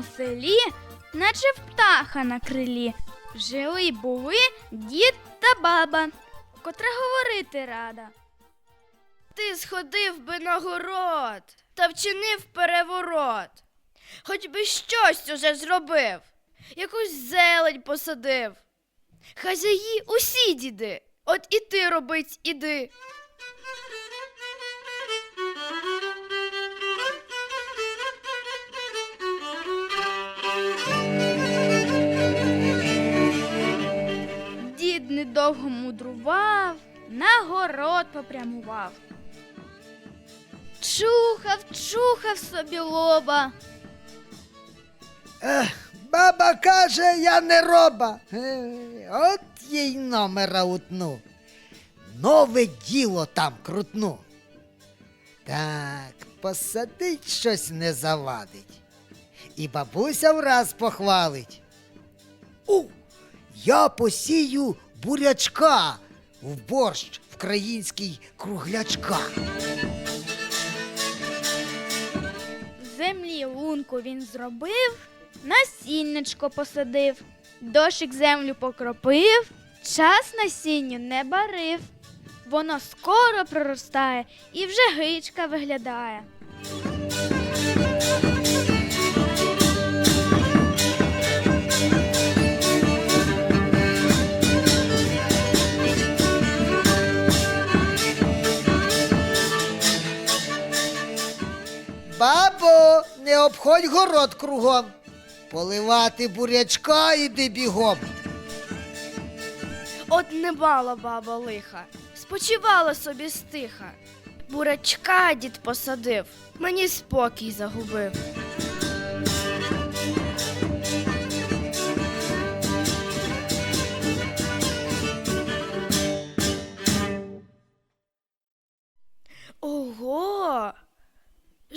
великому селі, наче птаха на крилі, жили були дід та баба, котра говорити рада. Ти сходив би на город та вчинив переворот. Хоч би щось уже зробив, якусь зелень посадив. Хазяї усі діди, от і ти робить іди. Недовго мудрував, на город попрямував. Чухав, чухав собі лоба. Ех, баба каже, я не роба. Е, От їй номера утну. Нове діло там крутну. Так, посадить щось не завадить. І бабуся враз похвалить. У, я посію бурячка в борщ український круглячка. В землі лунку він зробив, насіннячко посадив, дощик землю покропив, час насінню не барив. Воно скоро проростає і вже гичка виглядає. Не обходь город кругом. Поливати бурячка іди бігом. От не бала баба лиха, спочивала собі стиха. Бурячка дід посадив, мені спокій загубив.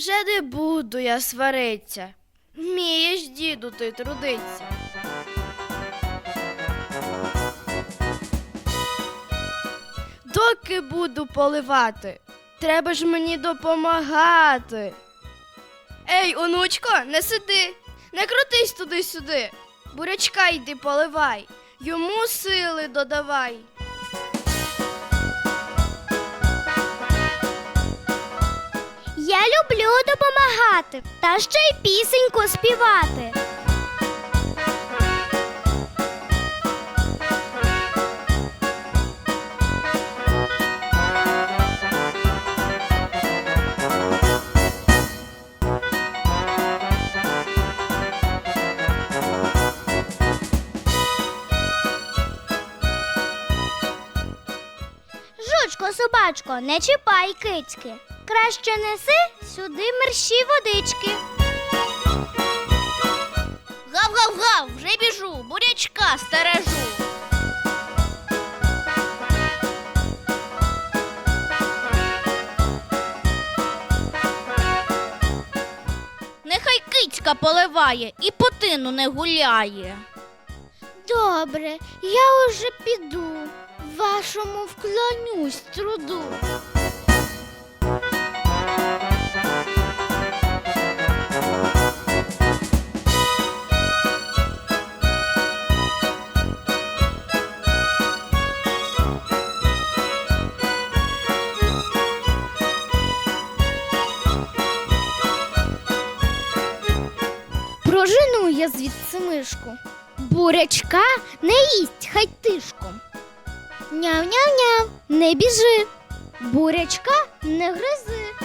Вже не буду я свариться. Вмієш, діду, ти трудиться. Доки буду поливати, треба ж мені допомагати. Ей, онучко, не сиди, не крутись туди-сюди. Бурячка йди поливай, йому сили додавай. Я люблю допомагати та ще й пісеньку співати. Жучко, собачко, не чіпай кицьки. Краще неси сюди мерщі водички. Гав-гав-гав, вже біжу, бурячка стережу. Нехай кицька поливає і по тину не гуляє. Добре, я уже піду. Вашому вклонюсь труду. Я звідси мишку. Бурячка не їсть хай тишком. Няв-няв-няв, не біжи. Бурячка не гризи.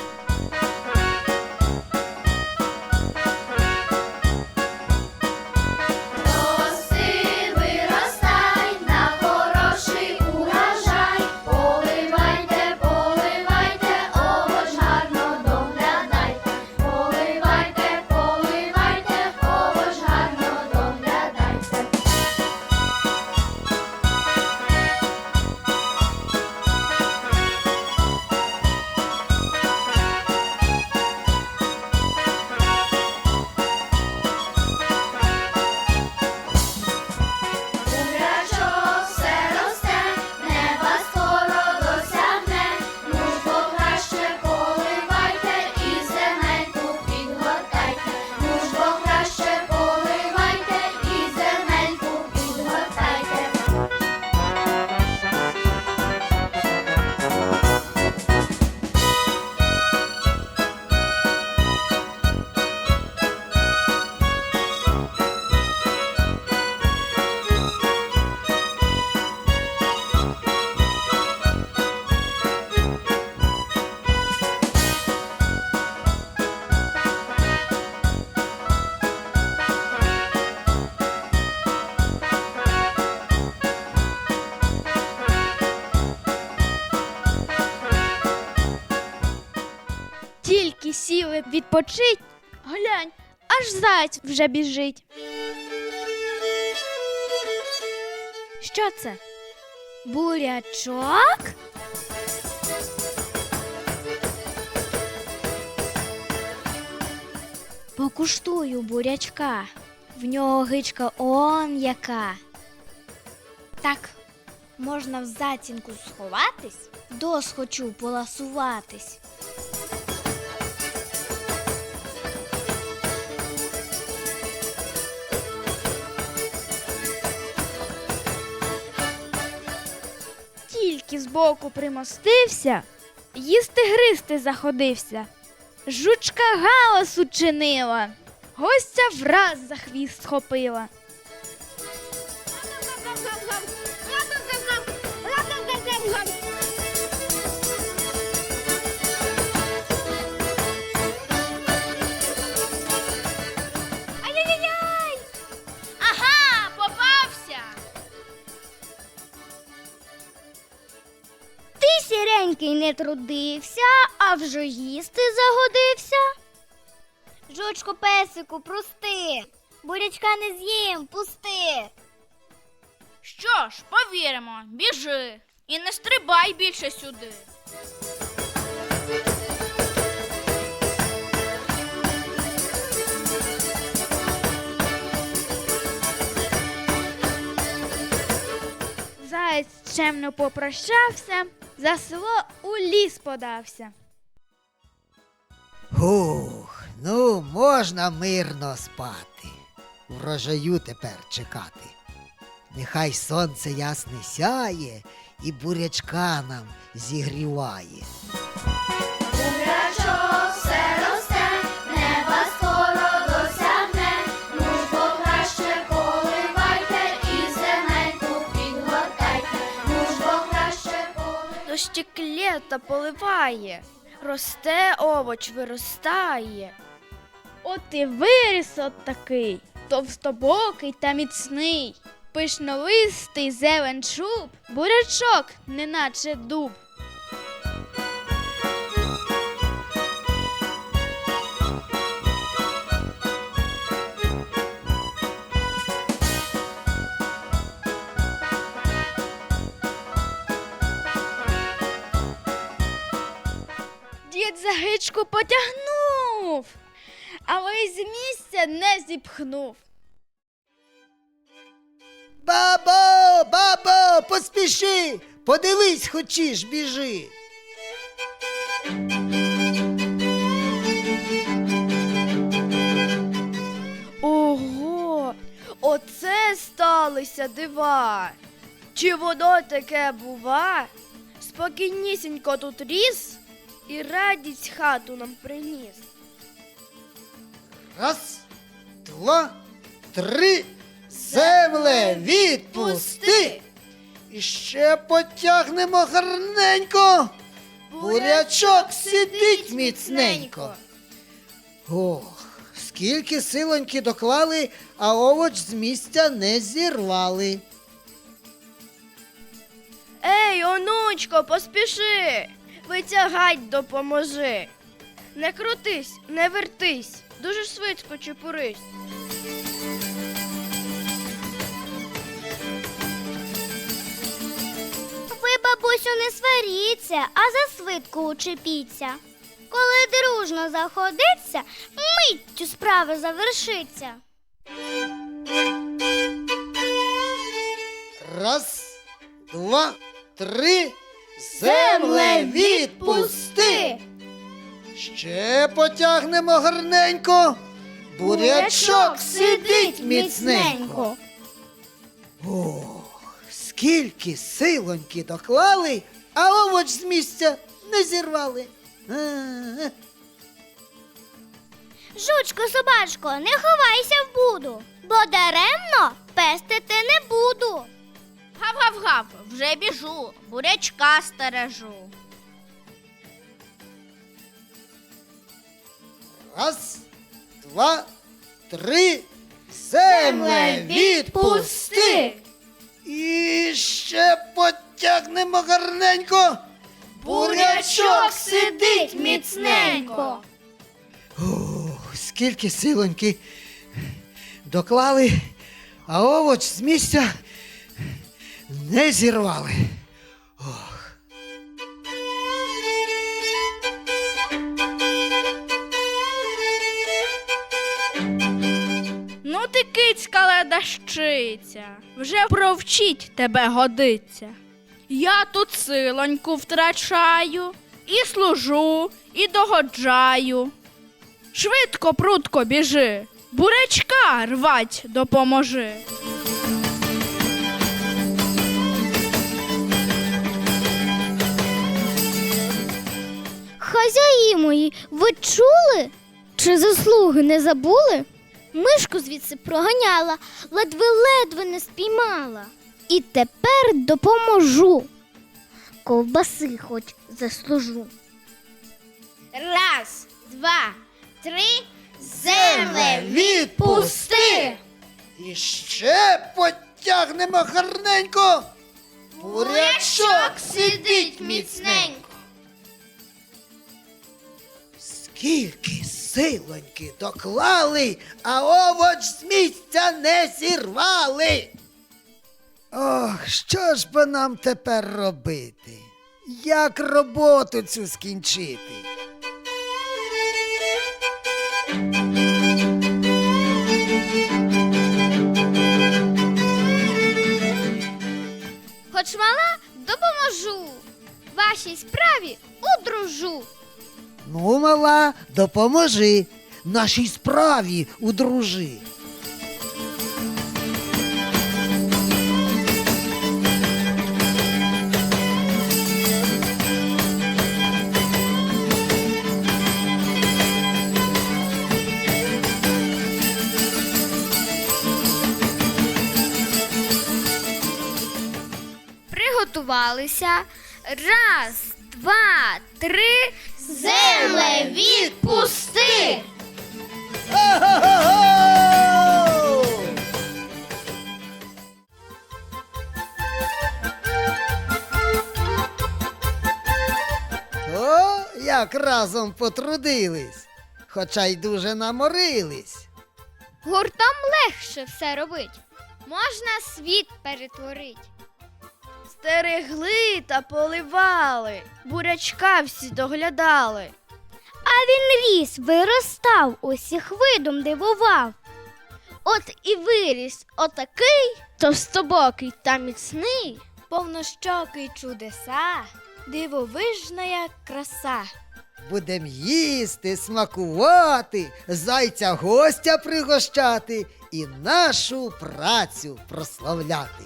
Відпочить. Глянь, аж заяць вже біжить. Що це? Бурячок? Покуштую бурячка. В нього гичка он яка. Так, можна в затінку сховатись, дос хочу поласуватись. Збоку примостився, їсти гристи заходився. Жучка галас учинила, гостя враз за хвіст схопила. Трудився, а вже їсти загодився. Жучку песику, прости, бурячка не з'їм, пусти. Що ж, повіримо, біжи і не стрибай більше сюди. Заєць чемно попрощався, за село у ліс подався. Хух, ну можна мирно спати. Врожаю тепер чекати. Нехай сонце ясне сяє і бурячка нам зігріває. Літа поливає, росте овоч, виростає. От і виріс от такий, товстобокий та міцний, пишнолистий зелен чуб, бурячок, неначе дуб. За потягнув, але й з місця не зіпхнув. Бабо, бабо, поспіши, подивись, хочеш, біжи. Ого, оце сталися дива. Чи воно таке бува? Спокійнісінько тут ріс і радість хату нам приніс. Раз, два, три, земле відпусти. І ще потягнемо гарненько. Бурячок сидить міцненько. Ох, скільки силоньки доклали, а овоч з місця не зірвали. Ей, онучко, поспіши, витягать допоможи. Не крутись, не вертись, дуже швидко чепурись. Ви, бабусю, не сваріться, а за свитку учепіться. Коли дружно заходиться, миттю справа завершиться. Раз, два, три, земле відпусти. Ще потягнемо гарненько. Бурячок сидить міцненько. Ох, скільки силоньки доклали, а овоч з місця не зірвали. Жучко, собачко, не ховайся в буду, бо даремно пестити не буду. Гав-гав-гав, вже біжу, бурячка стережу. Раз, два, три, земле відпусти. І ще потягнемо гарненько. Бурячок сидить міцненько. скільки силоньки доклали, а овоч з місця не зірвали. Ну ти кицька ледащиця, вже провчить тебе годиться. Я тут силоньку втрачаю, і служу, і догоджаю. Швидко, прутко біжи, бурячка рвать допоможи. Хазяї мої, ви чули? Чи заслуги не забули? Мишку звідси проганяла, ледве-ледве не спіймала. І тепер допоможу. Ковбаси хоч заслужу. Раз, два, три, земле відпусти! І ще потягнемо гарненько. Бурячок сидить міцненько. Скільки силоньки доклали, а овоч з місця не зірвали. Ох, що ж би нам тепер робити? Як роботу цю скінчити? Хоч мала допоможу. Вашій справі удружу. Ну, мала, допоможи нашій справі удружи. Приготувалися. Раз, два, три. Земле відпусти! О, як разом потрудились, хоча й дуже наморились. Гуртом легше все робить. Можна світ перетворить. Стерегли та поливали, бурячка всі доглядали. А він ріс, виростав, усіх видом дивував. От і виріс отакий, товстобокий та міцний, повнощокий чудеса, дивовижна як краса. Будем їсти, смакувати, зайця гостя пригощати і нашу працю прославляти.